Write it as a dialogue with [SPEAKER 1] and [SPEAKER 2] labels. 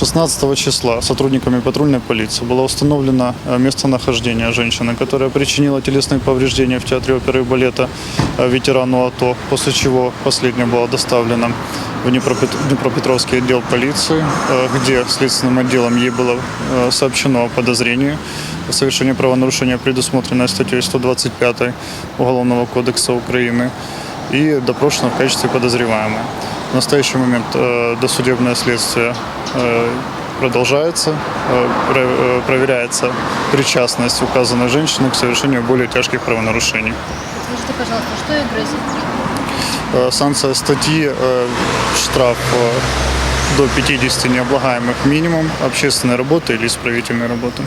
[SPEAKER 1] 16 числа сотрудниками патрульной полиции было установлено э, местонахождение женщины, которая причинила телесные повреждения в театре оперы и балета э, ветерану АТО, после чего последняя была доставлена в Днепропет- Днепропетровский отдел полиции, э, где следственным отделом ей было сообщено о подозрении в совершении правонарушения, предусмотренное статьей 125 Уголовного кодекса Украины, и допрошена в качестве подозреваемой. В настоящий момент досудебное следствие продолжается, э, про- э, проверяется причастность указанной женщины к совершению более тяжких правонарушений.
[SPEAKER 2] Скажите, пожалуйста, что ей грозит?
[SPEAKER 1] Э, Санкция статьи э, штраф э, до 50 необлагаемых минимум общественной работы или исправительной работы.